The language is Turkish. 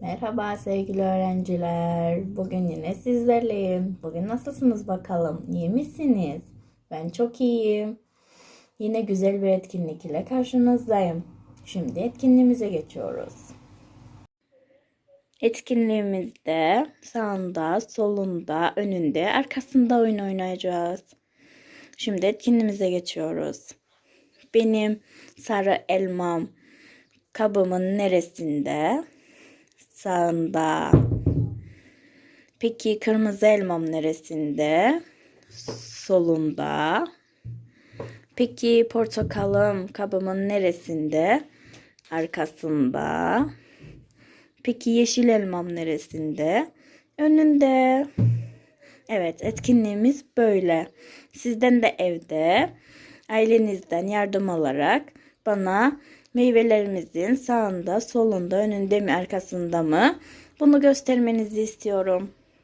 Merhaba sevgili öğrenciler. Bugün yine sizlerleyim. Bugün nasılsınız bakalım? İyi misiniz? Ben çok iyiyim. Yine güzel bir etkinlik ile karşınızdayım. Şimdi etkinliğimize geçiyoruz. Etkinliğimizde sağında, solunda, önünde, arkasında oyun oynayacağız. Şimdi etkinliğimize geçiyoruz. Benim sarı elmam kabımın neresinde? Sağında. Peki kırmızı elmam neresinde? Solunda. Peki portakalım kabımın neresinde? Arkasında. Peki yeşil elmam neresinde? Önünde. Evet, etkinliğimiz böyle. Sizden de evde ailenizden yardım alarak bana meyvelerimizin sağında, solunda, önünde mi, arkasında mı bunu göstermenizi istiyorum.